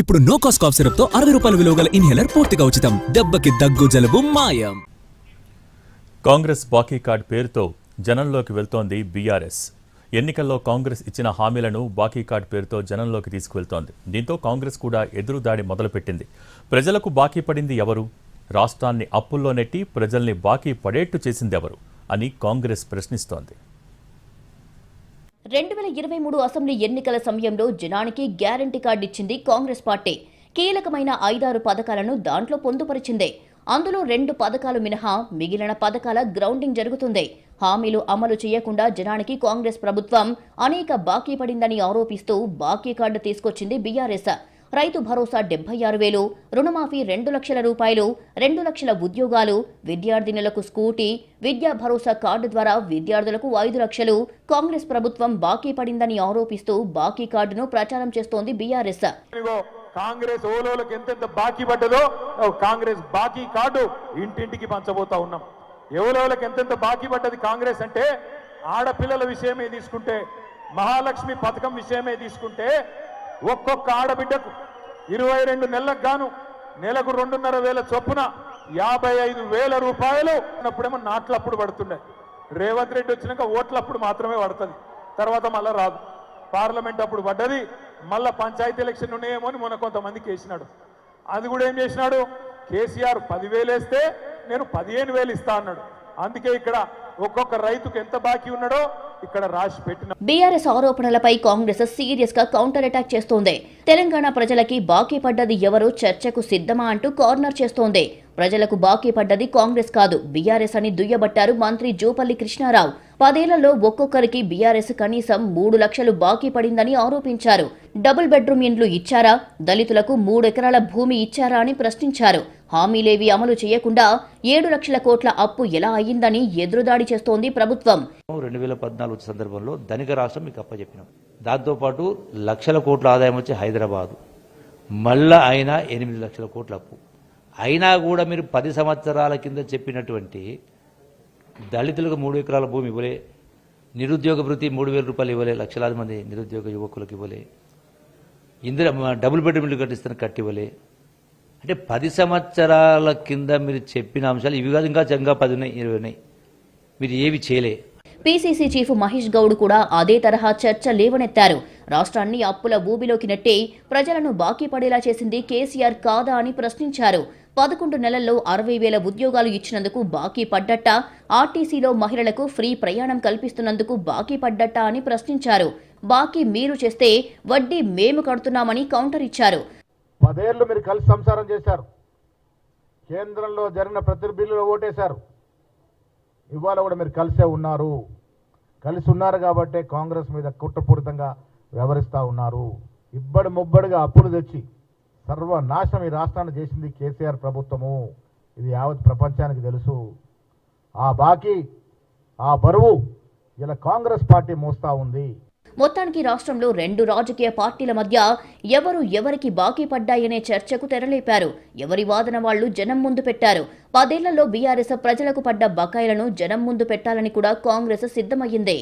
ఇప్పుడు no cost cough సిరప్తో అరవై రూపాయల విలువ గల ఇన్హేలర్ పూర్తిగా ఉచితం. దెబ్బకి దగ్గు జలుబు మాయం. కాంగ్రెస్ బాకీ కార్డ్ పేరుతో జనంలోకి వెళ్తోంది బీఆర్ఎస్. ఎన్నికల్లో కాంగ్రెస్ ఇచ్చిన హామీలను బాకీ కార్డ్ పేరుతో జనంలోకి తీసుకువెళ్తోంది. దీంతో కాంగ్రెస్ కూడా ఎదురు దాడి మొదలుపెట్టింది. ప్రజలకు బాకీ పడింది ఎవరు? రాష్ట్రాన్ని అప్పుల్లో నెట్టి ప్రజల్ని బాకీ పడేట్టు చేసింది ఎవరు అని కాంగ్రెస్ ప్రశ్నిస్తోంది. రెండు వేల ఇరవై మూడు అసెంబ్లీ ఎన్నికల సమయంలో జనానికి గ్యారంటీ కార్డు ఇచ్చింది కాంగ్రెస్ పార్టీ. కీలకమైన ఐదారు పథకాలను దాంట్లో పొందుపరిచింది. అందులో రెండు పథకాలు మినహా మిగిలిన పథకాల గ్రౌండింగ్ జరుగుతుంది. హామీలు అమలు చేయకుండా జనానికి కాంగ్రెస్ ప్రభుత్వం అనేక బాకీ పడిందని ఆరోపిస్తూ బాకీ కార్డు తీసుకొచ్చింది బీఆర్ఎస్. రైతు భరోసా డెబ్బై ఆరు వేలు రుణమాఫీ రెండు లక్షల రూపాయలు రెండు లక్షల ఉద్యోగాలు విద్యార్థినులకు స్కూటీ విద్యా భరోసా కార్డు ద్వారా విద్యార్థులకు ఐదు లక్షలు కాంగ్రెస్ ప్రభుత్వం బాకీ పడిందని ఆరోపిస్తూ బాకీ కార్డును ప్రచారం చేస్తోంది బీఆర్ఎస్. కాంగ్రెస్ ఓలోలకు ఎంతెంత బాకీ పడ్డదో ఓ కాంగ్రెస్ బాకీ కార్డు ఇంటింటికి పంచబోతా ఉన్నాం. ఎవలోలకు ఎంతెంత బాకీ పడ్డది కాంగ్రెస్ అంటే ఆడపిల్లల విషయమే తీసుకుంటే మహాలక్ష్మి పథకం విషయమే తీసుకుంటే ఒక్కొక్క ఆడబిడ్డకు ఇరవై రెండు నెలలకు గాను నెలకు రెండున్నర వేల చొప్పున యాభై ఐదు వేల రూపాయలు ఉన్నప్పుడేమో నాట్లప్పుడు పడుతుండే. రేవంత్ రెడ్డి వచ్చినాక ఓట్లప్పుడు మాత్రమే పడుతుంది. తర్వాత మళ్ళా రాదు. పార్లమెంట్ అప్పుడు పడ్డది. మళ్ళా పంచాయతీ ఎలక్షన్ ఉన్నాయేమో అని మొన్న కొంతమందికి వేసినాడు. అది కూడా ఏం చేసినాడు? కేసీఆర్ పదివేలు వేస్తే నేను పదిహేను వేలు ఇస్తా అన్నాడు. అందుకే ఇక్కడ ఒక్కొక్క రైతుకు ఎంత బాకీ ఉన్నాడో ఇక్కడ రాసి పెట్టిన బీఆర్ఎస్ ఆరోపణలపై కాంగ్రెస్ సీరియస్గా కౌంటర్ అటాక్ చేస్తోంది. తెలంగాణ ప్రజలకి బాకీ పడ్డది ఎవరో చర్చకు సిద్ధమా అంటూ కార్నర్ చేస్తోంది. ప్రజలకు బాకీ పడ్డది కాంగ్రెస్ కాదు బీఆర్ఎస్ అని దుయ్యబట్టారు మంత్రి జూపల్లి కృష్ణారావు. పదేళ్ళలో ఒక్కొక్కరికి బీఆర్ఎస్ కనీసం మూడు లక్షలు బాకీ పడిందని ఆరోపించారు. డబుల్ బెడ్రూమ్ ఇండ్లు ఇచ్చారా? దళితులకు మూడెకరాల భూమి ఇచ్చారా అని ప్రశ్నించారు. హామీలేవి అమలు చేయకుండా ఏడు లక్షల కోట్ల అప్పు ఎలా అయ్యిందని ఎదురుదాడి చేస్తోంది ప్రభుత్వం. రెండు వేల పద్నాలుగు సందర్భంలో ధనిక రాష్ట్రం మీకు అప్పచెప్పినాం. దాంతోపాటు లక్షల కోట్ల ఆదాయం వచ్చి హైదరాబాదు. మళ్ళా అయినా ఎనిమిది లక్షల కోట్ల అప్పు. అయినా కూడా మీరు పది సంవత్సరాల కింద చెప్పినటువంటి దళితులకు మూడు ఎకరాల భూమి ఇవ్వలే నిరుద్యోగ భృతి మూడు వేల రూపాయలు ఇవ్వలే లక్షలాది మంది నిరుద్యోగ యువకులకు ఇవ్వలే ఇందిరా డబుల్ బెడ్రూమ్లు కట్టిస్తాను కట్టివ్వలే అంటే పది సంవత్సరాల కింద మీరు చెప్పిన అంశాలు ఇవి కాదు ఇంకా ఇంకా పది ఉన్నాయి ఇరవై ఉన్నాయి. మీరు ఏవి చేయలే. పీసీసీ చీఫ్ మహేష్ గౌడ్ కూడా అదే తరహా చర్చ లేవనెత్తారు. రాష్ట్రాన్ని అప్పుల ఊబిలోకి నెట్టి ప్రజలను బాకీ పడేలా చేసింది కేసీఆర్ కాదా అని ప్రశ్నించారు. పదకొండు నెలల్లో అరవై వేల ఉద్యోగాలు ఇచ్చినందుకు బాకీ పడ్డట్ట? ఆర్టీసీలో మహిళలకు ఫ్రీ ప్రయాణం కల్పిస్తున్నందుకు బాకీ పడ్డట్ట అని ప్రశ్నించారు. బాకీ మీరు చేస్తే వడ్డీ మేము కడుతున్నామని కౌంటర్ ఇచ్చారు. పదేళ్ళు మీరు కలిసి సంసారం చేశారు. కేంద్రంలో జరిగిన ప్రతి బిల్లులో ఓటేశారు. ఇవాళ కూడా మీరు కలిసే ఉన్నారు. కలిసి ఉన్నారు కాబట్టే కాంగ్రెస్ మీద కుట్రపూరితంగా వ్యవహరిస్తూ ఉన్నారు. ఇబ్బడి ముబ్బడిగా అప్పులు తెచ్చి సర్వనాశనం ఈ రాష్ట్రాన్ని చేసింది కేసీఆర్ ప్రభుత్వము. ఇది యావత్ ప్రపంచానికి తెలుసు. ఆ బాకీ ఆ బరువు ఇలా కాంగ్రెస్ పార్టీ మోస్తూ ఉంది. మొత్తానికి రాష్ట్రంలో రెండు రాజకీయ పార్టీల మధ్య ఎవరు ఎవరికి బాకీ పడ్డాయనే చర్చకు తెరలేపారు. ఎవరి వాదన వాళ్ళు జనం ముందు పెట్టారు. పదేళ్ళలో బీఆర్ఎస్ ప్రజలకు పడ్డ బకాయిలను జనం ముందు పెట్టాలని కూడా కాంగ్రెస్ సిద్ధమయ్యింది.